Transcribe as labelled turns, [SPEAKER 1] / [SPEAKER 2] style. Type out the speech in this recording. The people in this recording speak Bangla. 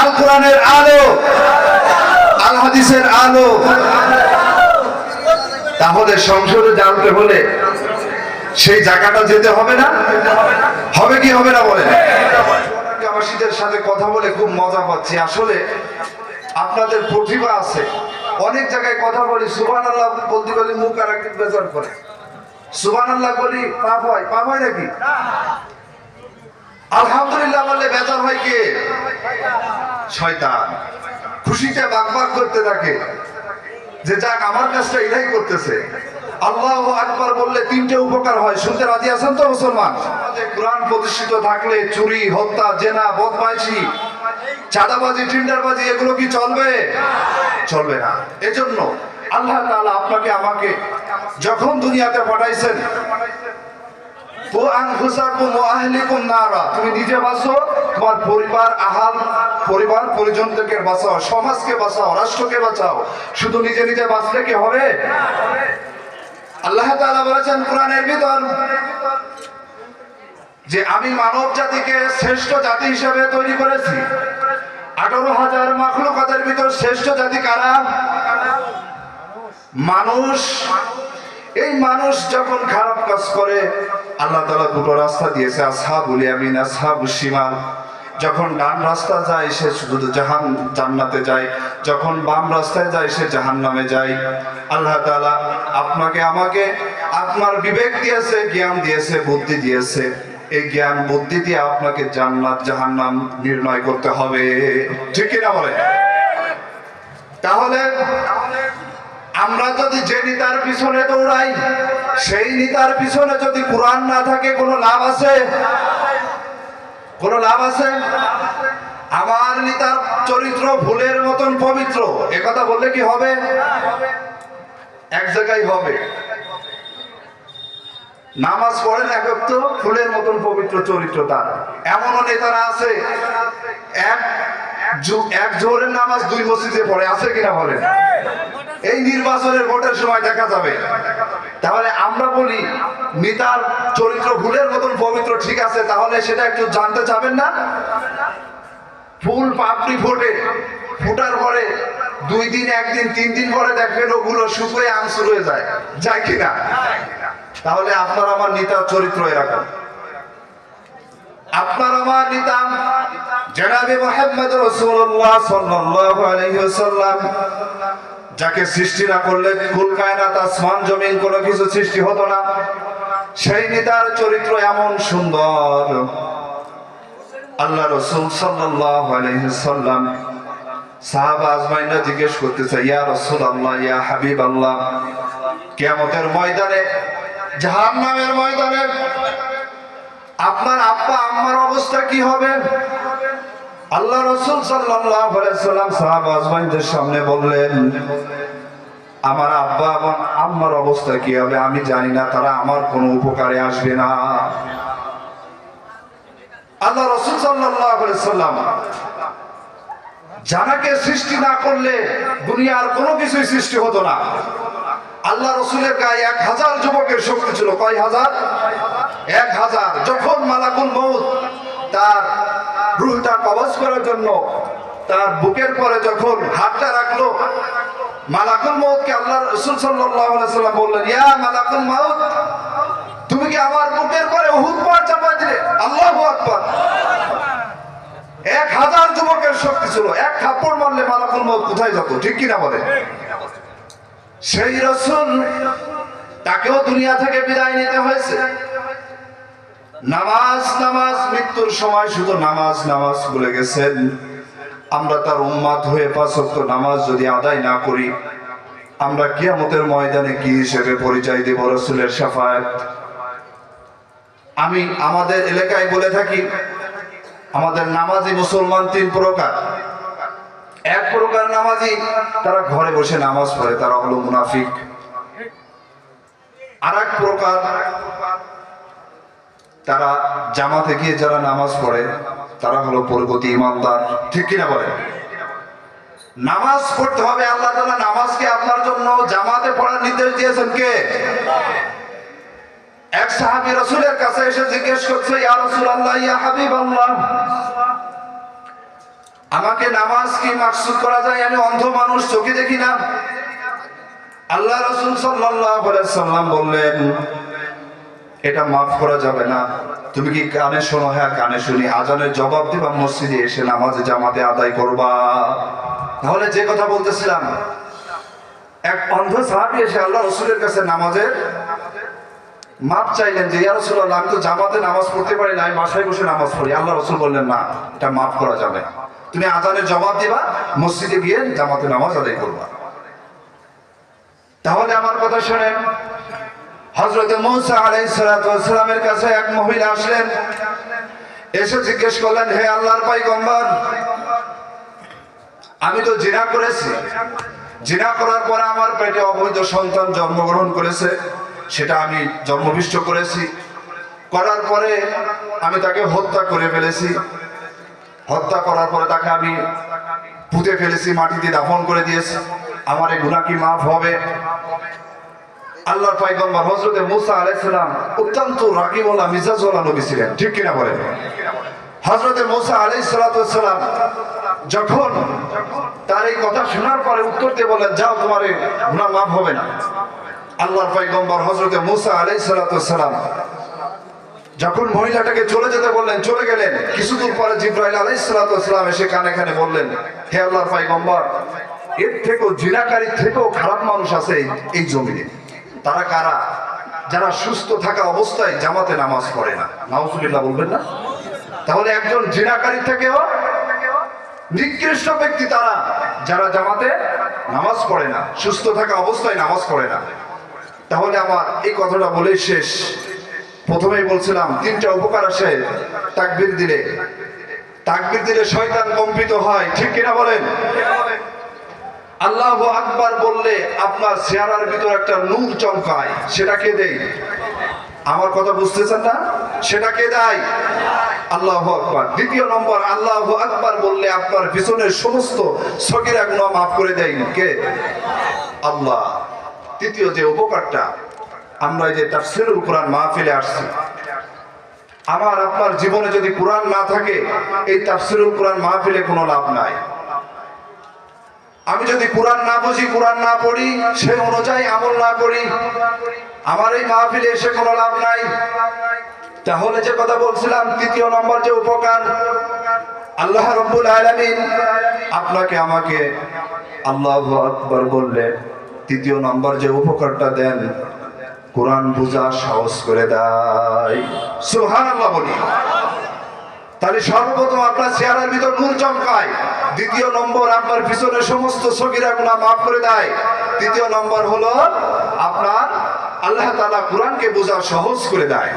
[SPEAKER 1] আল কোরআনের আলো। আল হাদিসের আলো। তাহলে সংসদে জানতে হলে সেই জায়গাটা যেতে হবে না? হবে কি হবে না বলেন? গ্রামবাসীদের সাথে কথা বলে খুব মজা পাচ্ছি। আসলে আপনাদের প্রতিভা আছে। অনেক জায়গায় কথা বলি সুবান আল্লাহ বলতে বলি মুখ আর একদিন বেজার করে। সুবান আল্লাহ বলি, পাপ হয়। পাপ হয় নাকি? আলহামদুলিল্লাহ বললে বেজার হয় কে? শয়তান। খুশিতে বাক করতে থাকে। যে যাক, আমার কাজটা এটাই করতেছে। আল্লাহ আকবার বললে তিনটে উপকার হয়। শুনতে রাজি আছেন তো মুসলমান? কোরআন প্রতিষ্ঠিত থাকলে চুরি, হত্যা, জেনা, বদমাইশি, চাঁদাবাজি, টিন্ডারবাজি, এগুলো কি চলবে? চলবে না। এজন্য আল্লাহ তাআলা আপনাকে আমাকে যখন দুনিয়াতে পাঠাইছেন ও আনফুসাকুম ওয়া আহলিকুম নারা। তুমি নিজে বাঁচো, তোমার পরিবার, আহাল, পরিবার পরিজন থেকে বাঁচাও, সমাজকে বাঁচাও, রাষ্ট্রকে বাঁচাও। শুধু নিজে নিজে বাঁচলে কি হবে? আল্লাহ তাআলা বলেছেন কোরআনের ভিতর যে আমি মানব জাতিকে শ্রেষ্ঠ জাতি হিসেবে তৈরি করেছি। আঠারো হাজার মাখলুকাতের ভিতর শ্রেষ্ঠ জাতি কারা? মানুষ। এই মানুষ যখন খারাপ কাজ করে, আল্লাহ তালা দুটো রাস্তা দিয়েছে, আসহাবুল ইয়ামিন আসহাবুল শিমাল। যখন ডান রাস্তা যায়, সে শুধু জাহান জান্নাতে যায়। যখন বাম রাস্তায় যায়, সে জাহান নামে যায়। আল্লাহ তাআলা আপনাকে আমাকে আপনার বিবেক দিয়েছে, জ্ঞান দিয়েছে, বুদ্ধি দিয়েছে। এই জ্ঞান, বুদ্ধি দিয়ে আপনাকে জান্নাত, জাহান্নাম নির্ণয় করতে হবে। ঠিক কিনা বলে তাহলে আমরা যদি যে নিতার পিছনে দৌড়াই, সেই নিতার পিছনে যদি কোরআন না থাকে, কোনো লাভ আছে? কোনো লাভ আছে? আমার নিতার চরিত্র ফুলের মতন পবিত্র। একথা বললে কি হবে? এক জায়গায় হবে। নামাজ পড়েন এক তো ফুলের মতন পবিত্র চরিত্র তার। এমনও নেতারা আছে। এক এক জোহরের নামাজ দুই মসজিদে পড়ে, আছে কিনা বলেন? এই নির্বাচনের ভোটের সময় দেখা যাবে। তাহলে আমরা বলি, নেতার চরিত্র ফুলের মতন পবিত্র ঠিক আছে, তাহলে সেটা একটু জানতে চাবেন না? ফুল পাপড়ি ফোটে, ফুটার পরে দুই দিন, একদিন, তিন দিন পরে দেখবেন ওগুলো শুকিয়ে আনসুর হয়ে যায়। যায় কিনা? তাহলে আপনার আমার নেতার চরিত্র এরকম। আপনার আমার নেতা জনাবে মোহাম্মদ রাসূলুল্লাহ সাল্লাল্লাহু আলাইহি ওয়াসাল্লাম, যাকে সৃষ্টি না করলে কুল কায়নাত আসমান জমিন কোনো কিছু সৃষ্টি হতো না। সেই নেতার চরিত্র এমন সুন্দর। আল্লাহ রসুল সাল্লাল্লাহু আলাইহি সাল্লাম সাহাবা আজমাইনা জিজ্ঞেস করতেছে, ইয়া রসুল আল্লাহ ইয়া হাবিব আল্লাহ কিয়ামতের ময়দানে, জাহান্নামের ময়দানে আপনার আব্বা, আম্মার অবস্থা কি হবে? আল্লাহ রসুল সাল্লাম সাহাবা আজমাইনদের সামনে বললেন, আমার আব্বা এবং আম্মার অবস্থা কি হবে? আমি জানি না, তারা আমার কোনো উপকারে আসবে না। আল্লাহ রসুল সাল্লাম জানাকে সৃষ্টি না করলে দুনিয়ার কোনো কিছুই সৃষ্টি হতো না। আল্লাহ রসুলের গায়ে এক হাজার যুবকের শক্তি ছিল। কয় হাজার? এক হাজার যখন মালাকুল মৌত তার রুহটা কবজ করার জন্য তার বুকের পরে যখন হাতটা রাখল, মালাকুল মৌতকে আল্লাহ রসুল সাল্লাম বললেন, ইয়া মালাকুল মৌত তুমি কি আমার বুকের পরে উহুদ পাহাড় চাপাই দিলে? আল্লাহু আকবার। এক হাজার যুবকের শক্তি ছিল, এক থাপ্পড় মারলে মালাকুল মৌত কোথায় যেত ঠিক কিনা বলে? সেই রসুল তাকেও দুনিয়া থেকে বিদায় নিতে হয়েছে। নামাজ নামাজ, মৃত্যুর সময় শুধু নামাজ নামাজ বলে গেছেন। আমরা তার উম্মাদ হয়ে পাঁচ ওয়াক্ত নামাজ যদি আদায় না করি, আমরা কিয়ামতের ময়দানে কি হিসেবে পরিচয় দেব রসুলের সাফায়াত? আমি আমাদের এলাকায় বলে থাকি, আমাদের নামাজি মুসলমান তিন প্রকার। এক প্রকার নামাজি, তারা ঘরে বসে নামাজ পড়ে, তারা হলো মুনাফিক। আর এক প্রকার তারা জামাতে গিয়ে যারা নামাজ পড়ে, তারা হলো পরবর্তী ইমানদার। ঠিক কিনা বলে নামাজ পড়তে হবে আল্লাহ তাআলা নামাজকে আপনার জন্য জামাতে পড়ার নির্দেশ দিয়েছেন কে? এক সাহাবী রাসূলের কাছে এসে জিজ্ঞেস করছে, ইয়া রাসূলুল্লাহ, ইয়া হাবিবাল্লাহ, আমাকে নামাজ কি মাকসুদ করা যায়? আমি অন্ধ মানুষ, চোখে দেখি না। আল্লাহ রসুল সাল্লাম বললেন এটা মাফ করা যাবে না। তুমি কি কানে শোনো? হ্যাঁ কানে শুনি। আজানের জবাব দিবা, মসজিদে এসে নামাজে জামাতে আদায় করবা। তাহলে যে কথা বলতেছিলাম, এক অন্ধ সাহাবী এসে আল্লাহ রসুলের কাছে নামাজের মাপ চাইলেন যে, ইয়া রাসূলুল্লাহ, আমি তো জামাতে নামাজ পড়তে পারি না, আমি বাসায় বসে নামাজ পড়ি। আল্লাহ রসুল বললেন, না, এটা মাফ করা যাবে তুমি আজানের জবাব দিবা, মসজিদে গিয়ে জামাতে নামাজ আদায় করবা। তাহলে আমার কথা শোনেন হজরতে মৌসা আলাইসালামের কাছে এক মহিলা আসলেন। এসে জিজ্ঞেস করলেন, হে আল্লাহর পাইগম্বর আমি তো জিনা করেছি। জিনা করার পরে আমার পেটে অবৈধ সন্তান জন্মগ্রহণ করেছে। সেটা আমি জন্মভিষ্ট করেছি। করার পরে আমি তাকে হত্যা করে ফেলেছি। হত্যা করার পরে তাকে আমি পুঁতে ফেলেছি, মাটিতে দাফন করে দিয়েছি। আমার এই গুণা কি মাফ হবে? আল্লাহর পাইগম্বর হজরতে মুসা আলাইসালাম অত্যন্ত রাগিওয়ালা মিজাজওয়ালা নবী ছিলেন, ঠিক কিনা বলেন? হজরতে মুসা আলাইসালাম যখন তার এই কথা শোনার পরে উত্তর দিয়ে বললেন, যাও, তোমার গুণা মাফ হবে না। আল্লাহর পাইগম্বর হজরতে মুসা আলাইসালাম যখন মহিলাটাকে চলে যেতে বললেন, চলে গেলেন। কিছু দূর পরে জিব্রাইল আলাইসালাম এসে কানে কানে বললেন, হে আল্লাহর পাইগম্বর এর থেকেও জিনাকারীর থেকেও খারাপ মানুষ আছে এই জমিনে। তারা কারা? যারা সুস্থ থাকা অবস্থায় জামাতে নামাজ পড়ে না। নাউজুবিল্লাহ বলবেন না? তাহলে একজন জিনাকারী থেকেও নিকৃষ্ট ব্যক্তি তারা, যারা জামাতে নামাজ পড়ে না, সুস্থ থাকা অবস্থায় নামাজ পড়ে না। তাহলে আমার এই কথাটা বলেই শেষ। প্রথমেই বলছিলাম, তিনটা উপকার আসে তাকবির দিলে। তাকবির দিলে শয়তান কম্পিত হয়, ঠিক কিনা বলেন? আল্লাহ আকবার বললে আপনার চেহারার ভিতর একটা নূর চমকায়, সেটা কে দেয়? আমার কথা বুঝতেছেন না? সেটা কে দেয়? আল্লাহ আকবার। দ্বিতীয় নম্বর, আল্লাহ আকবার বললে আপনার পিছনের সমস্ত সগিরা গুণা মাফ করে দেয়। কে? আল্লাহ। তৃতীয় যে উপকারটা, আমরা এই যে তাফসিরুল কোরআন মাহফিলে আসছি। আমার আপনার জীবনে যদি কোরআন না থাকে, এই তাফসিরুল কোরআন মাহফিলে কোনো লাভ নাই। আমি যদি কোরআন না বুঝি, কোরআন না পড়ি, সে অনুযায়ী আমল না করি। আমার এই মাহফিলে এসে কোনো লাভ নাই। তাহলে যে কথা বলছিলাম, তৃতীয় নম্বর যে উপকার, আল্লাহ রব্বুল আলামিন আপনাকে আমাকে আল্লাহ আকবর বললে, তৃতীয় নম্বর যে উপকারটা দেন, কোরআন বুঝা সাহস করে দেয়। সুবহানাল্লাহ বলি। তাহলে সর্বপ্রথম আপনার চেহারার ভিতর নূর চমকায়। দ্বিতীয় নম্বর আপনার পিছনে সমস্ত সগিরা গুণা মাফ করে দেয়। তৃতীয় নম্বর হলো আপনার আল্লাহ তালা কোরআনকে বোঝা সহজ করে দেয়।